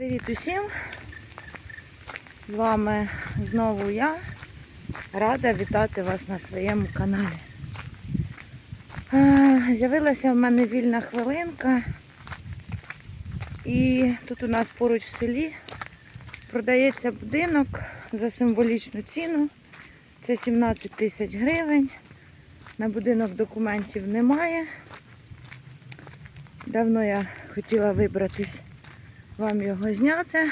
Привіт усім! З вами знову я. Рада вітати вас на своєму каналі. З'явилася в мене вільна хвилинка. І тут у нас поруч в селі продається будинок за символічну ціну. Це 17 тисяч гривень. На будинок документів немає. Давно я хотіла вибратись вам його зняти.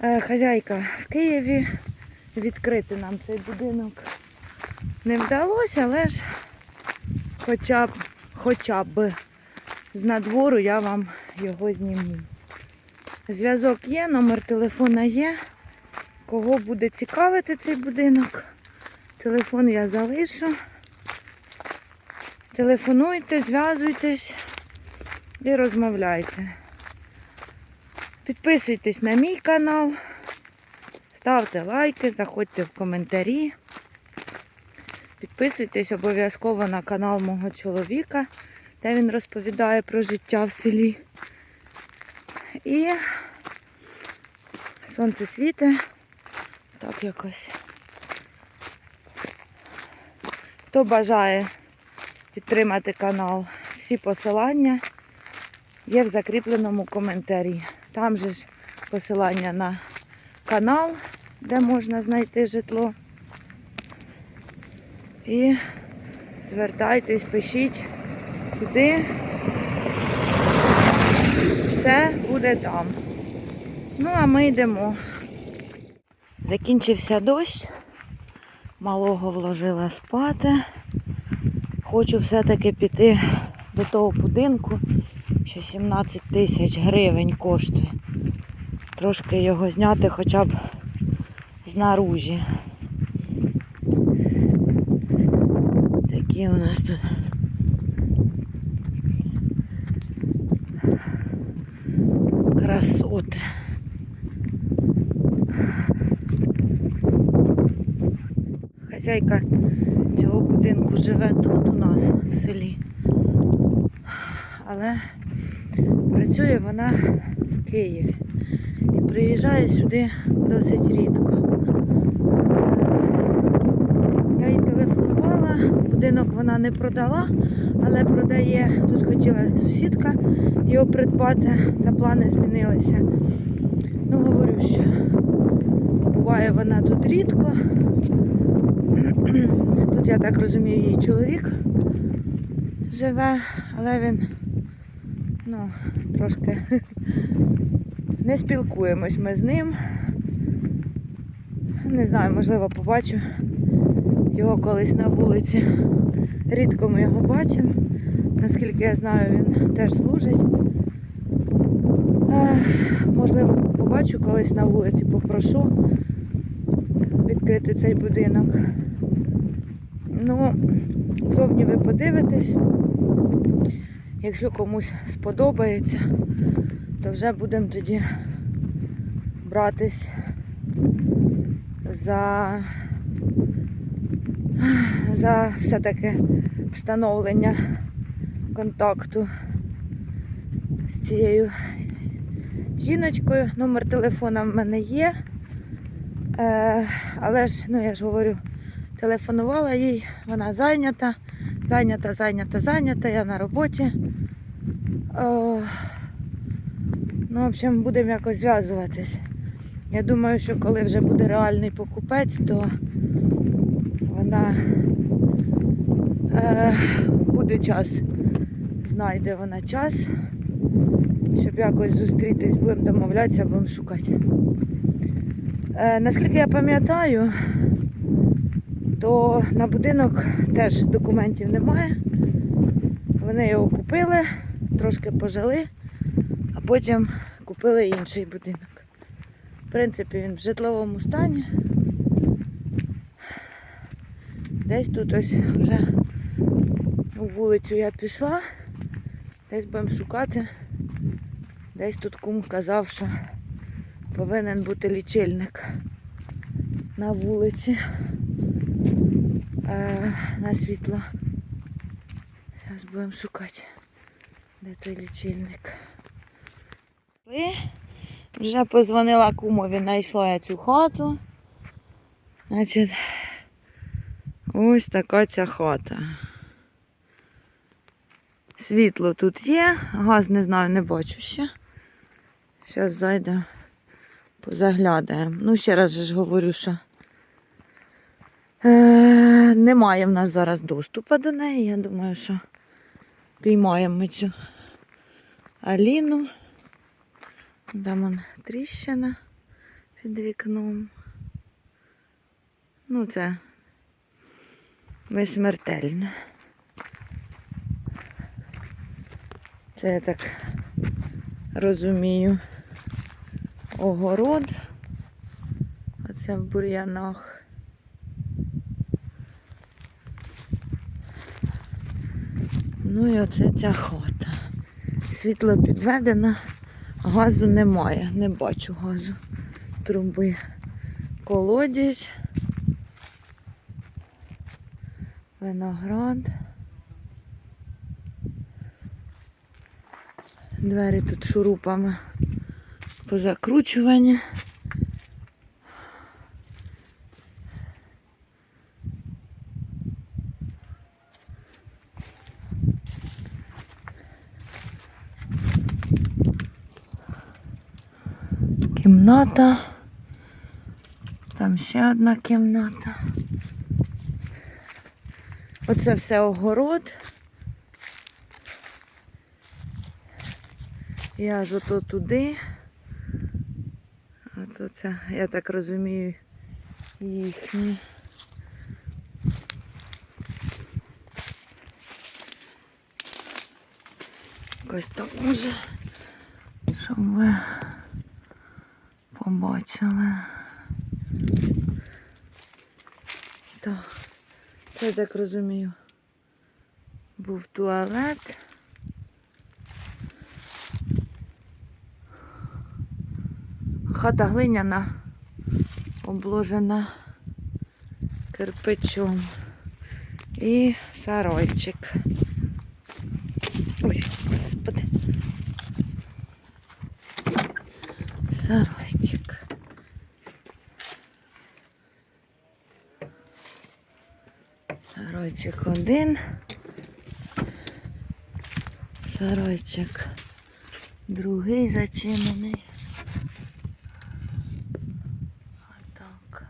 Е, Хазяйка в Києві. Відкрити нам цей будинок не вдалося, але ж хоча б, хоча б з надвору я вам його зніму. Зв'язок є, номер телефона є. Кого буде цікавити цей будинок, телефон я залишу. Телефонуйте, зв'язуйтесь і розмовляйте. Підписуйтесь на мій канал, ставте лайки, заходьте в коментарі. Підписуйтесь обов'язково на канал мого чоловіка, де він розповідає про життя в селі. І сонце світить. Так якось. Хто бажає підтримати канал, всі посилання є в закріпленому коментарі. Там же ж посилання на канал, де можна знайти житло. І звертайтесь, пишіть туди. Все буде там. Ну, а ми йдемо. Закінчився дощ. Малого вложила спати. Хочу все-таки піти до того будинку, що 17 тисяч гривень коштує. Трошки його зняти хоча б знаружі. Такі у нас тут. Красоти. Хазяйка цього будинку живе тут у нас в селі. Але працює вона в Києві і приїжджає сюди досить рідко. Я їй телефонувала, будинок вона не продала, але продає. Тут хотіла сусідка його придбати, та плани змінилися. Ну, говорю, що буває вона тут рідко. Тут, я так розумію, її чоловік живе, але він ну, трошки не спілкуємось ми з ним. Не знаю, можливо, побачу його колись на вулиці. Рідко ми його бачимо. Наскільки я знаю, він теж служить. Е, Можливо, побачу колись на вулиці, попрошу відкрити цей будинок. Ну, зовні ви подивитесь. Якщо комусь сподобається, то вже будемо тоді братись за, за все-таки встановлення контакту з цією жіночкою. Номер телефона в мене є. Е, але ж, ну я ж говорю, телефонувала їй, вона зайнята, зайнята, зайнята, зайнята, я на роботі. Е, ну, в общем, будемо якось зв'язуватись. Я думаю, що коли вже буде реальний покупець, то вона е, буде час, знайде вона час, щоб якось зустрітись, будемо домовлятися, будемо шукати. Е, наскільки я пам'ятаю, то на будинок теж документів немає. Вони його купили, трошки пожили, а потім купили інший будинок. В принципі, він в житловому стані. Десь тут ось вже у вулицю я пішла, десь будемо шукати. Десь тут кум казав, що повинен бути лічильник на вулиці е, на світло. Зараз будемо шукати, де той лічильник. Вже позвонила кумові, знайшла я цю хату. Значить, ось така ця хата. Світло тут є, газ не знаю, не бачу ще. Зараз зайдемо, позаглядаємо. Ну, ще раз ж говорю, що е, немає в нас зараз доступу до неї. Я думаю, що піймаємо ми цю Аліну. Там он тріщина під вікном. Ну, це не смертельно. Це я так розумію. Огород. Оце в бур'янах. Ну і оце ця хата. Світло підведено, газу немає, не бачу газу. Труби. Колодязь. Виноград. Двері тут шурупами позакручувані. Кімната. Там ще одна кімната. Оце все огород. Я ж ото туди. То це, я так розумію, їхні. Якось так може, щоб ви побачили. Так, це так розумію. Був туалет. Хата глиняна, обложена кирпичом. І саройчик. Ой, господи. Саройчик. Саройчик один. Саройчик другий зачинений. Отак.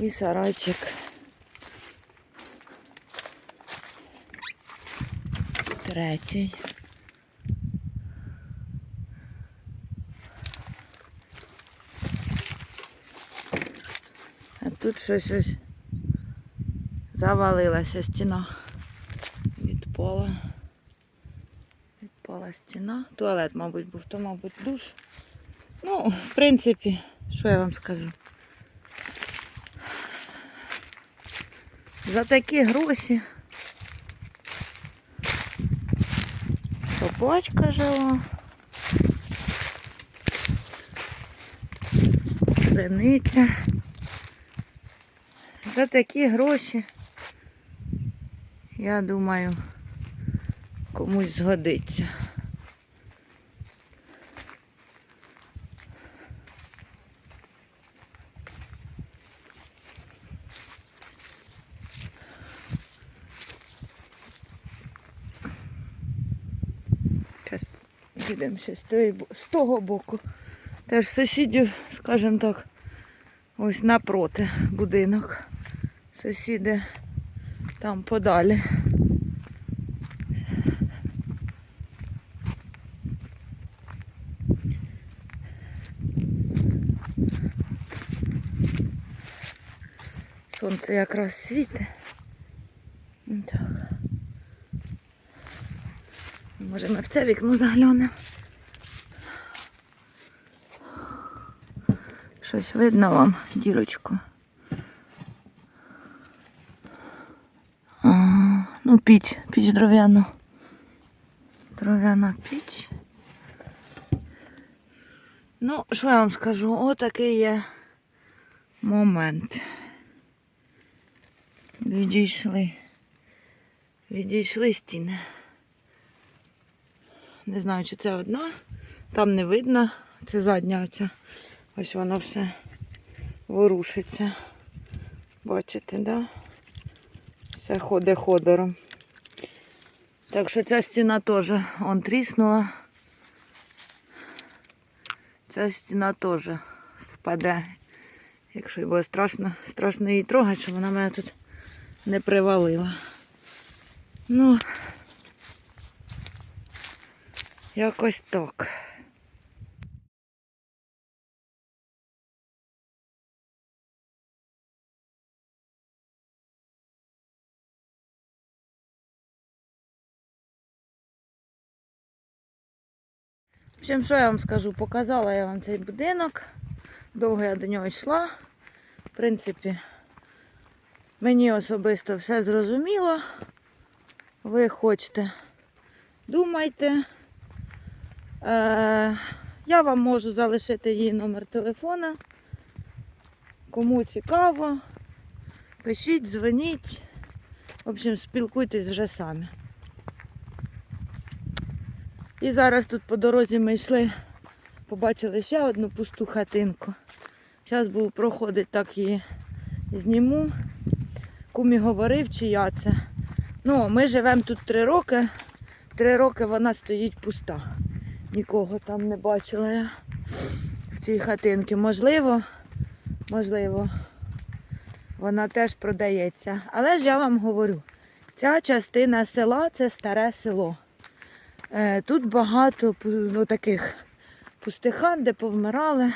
І сарайчик. Третій. А тут щось ось завалилася стіна від пола. Відпала стіна. Туалет, мабуть, був, то, мабуть, душ. Ну, в принципі, що я вам скажу? За такі гроші. Собачка жила. Криниця. За такі гроші, я думаю, комусь згодиться. Зараз підемо ще з, того боку. Теж сусідів, скажімо так, ось напроти будинок. Сусіди там подалі. Сонце якраз світить. Ну, Так. Може ми в це вікно заглянемо. Щось видно вам, дірочку. Ага, ну, піч, піч дров'яна. Дров'яна піч. Ну, що я вам скажу? Отакий є момент. Відійшли. Відійшли стіни. Не знаю, чи це одна. Там не видно. Це задня оця. Ось воно все ворушиться. Бачите, да? Все ходить ходором. Так що ця стіна теж он тріснула. Ця стіна теж впаде. Якщо буде страшно, страшно її трогати, щоб вона мене тут не привалила. Ну, якось так. Общем, що я вам скажу? Показала я вам цей будинок. Довго я до нього йшла. В принципі, мені особисто все зрозуміло. Ви хочете, думайте. Е, я вам можу залишити її номер телефона. Кому цікаво, пишіть, дзвоніть. В общем, спілкуйтесь вже самі. І зараз тут по дорозі ми йшли, побачили ще одну пусту хатинку. Зараз буду проходити, так її зніму. Кумі говорив, чия це. Ну, ми живемо тут три роки. Три роки вона стоїть пуста. Нікого там не бачила я в цій хатинці. Можливо, можливо, вона теж продається. Але ж я вам говорю, ця частина села це старе село. Е, Тут багато ну, таких пустих хат, де повмирали.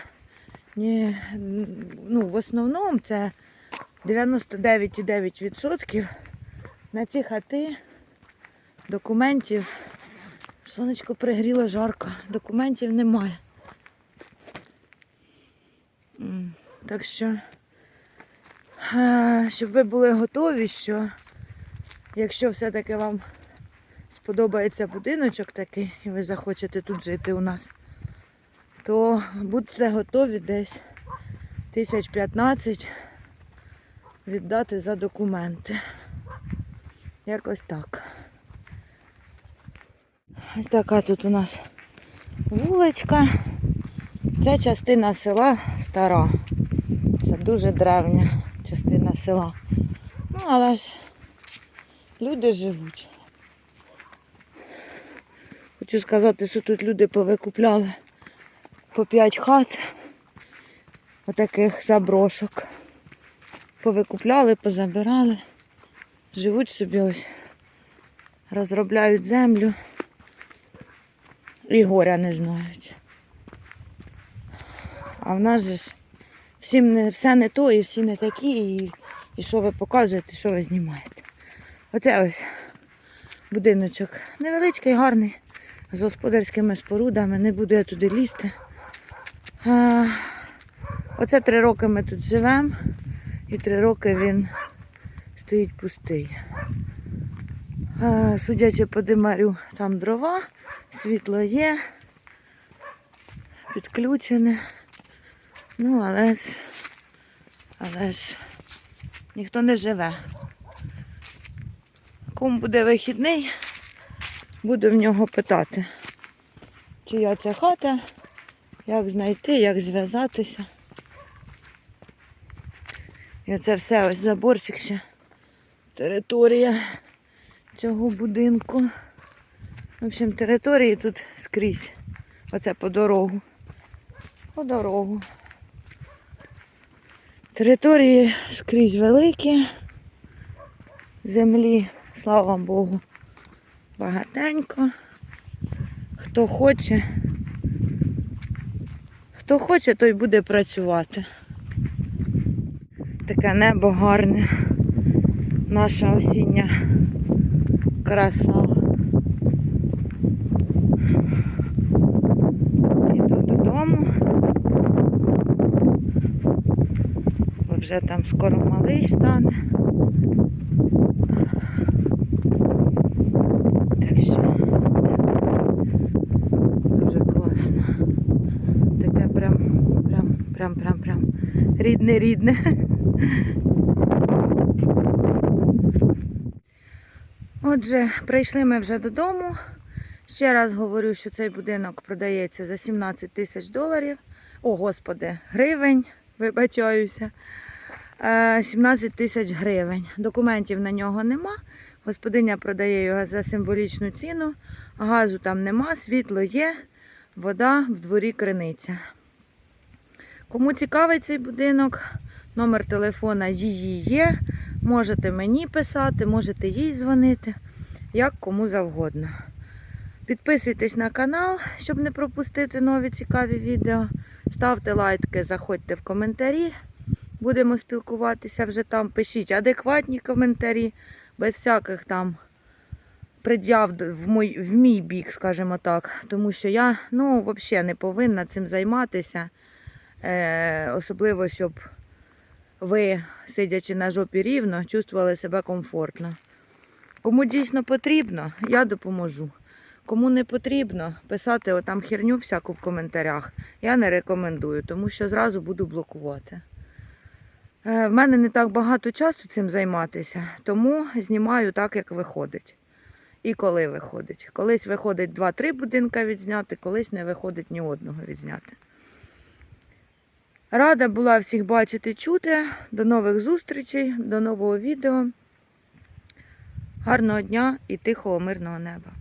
Ні, ну, в основному це 99,9% на ці хати документів. Сонечко пригріло жарко, документів немає. Так що, е, щоб ви були готові, що якщо все-таки вам сподобається будиночок такий, і ви захочете тут жити у нас, то будьте готові десь тисяч 15 віддати за документи. Якось так. Ось така тут у нас вуличка. Це частина села стара. Це дуже древня частина села. Ну, але ж люди живуть. Хочу сказати, що тут люди повикупляли по 5 хат отаких заброшок. Повикупляли, позабирали. Живуть собі ось, розробляють землю і горя не знають. А в нас же ж всім не, все не то і всі не такі, і, і що ви показуєте, що ви знімаєте. Оце ось будиночок невеличкий, гарний, з господарськими спорудами, не буду я туди лізти. А, оце три роки ми тут живемо, і три роки він стоїть пустий. А, судячи по димарю, там дрова, світло є, підключене. Ну, але ж, але ж ніхто не живе. Кому буде вихідний, буду в нього питати, чия ця хата, як знайти, як зв'язатися. І оце все ось заборчик ще. Територія цього будинку. В общем, території тут скрізь. Оце по дорогу. По дорогу. Території скрізь великі. Землі, слава Богу, багатенько. Хто хоче, хто хоче, той буде працювати. Таке небо гарне. Наша осіння краса. Іду додому. Бо вже там скоро малий стане. Так що дуже класно. Таке прям, прям, прям, прям, прям рідне, рідне. Отже, прийшли ми вже додому. Ще раз говорю, що цей будинок продається за 17 тисяч доларів. О, господи, гривень, вибачаюся. Е, 17 тисяч гривень. Документів на нього нема. Господиня продає його за символічну ціну. Газу там нема, світло є, вода в дворі криниця. Кому цікавий цей будинок, номер телефона її є. Можете мені писати, можете їй дзвонити, як кому завгодно. Підписуйтесь на канал, щоб не пропустити нові цікаві відео. Ставте лайки, заходьте в коментарі. Будемо спілкуватися вже там. Пишіть адекватні коментарі, без всяких там пред'яв в мій, в мій бік, скажімо так. Тому що я ну, взагалі не повинна цим займатися. Е, особливо, щоб ви, сидячи на жопі рівно, чувствували себе комфортно. Кому дійсно потрібно, я допоможу. Кому не потрібно писати отам херню всяку в коментарях, я не рекомендую, тому що зразу буду блокувати. Е, В мене не так багато часу цим займатися, тому знімаю так, як виходить. І коли виходить. Колись виходить 2-3 будинка відзняти, колись не виходить ні одного відзняти. Рада була всіх бачити, чути. До нових зустрічей, до нового відео. Гарного дня і тихого мирного неба.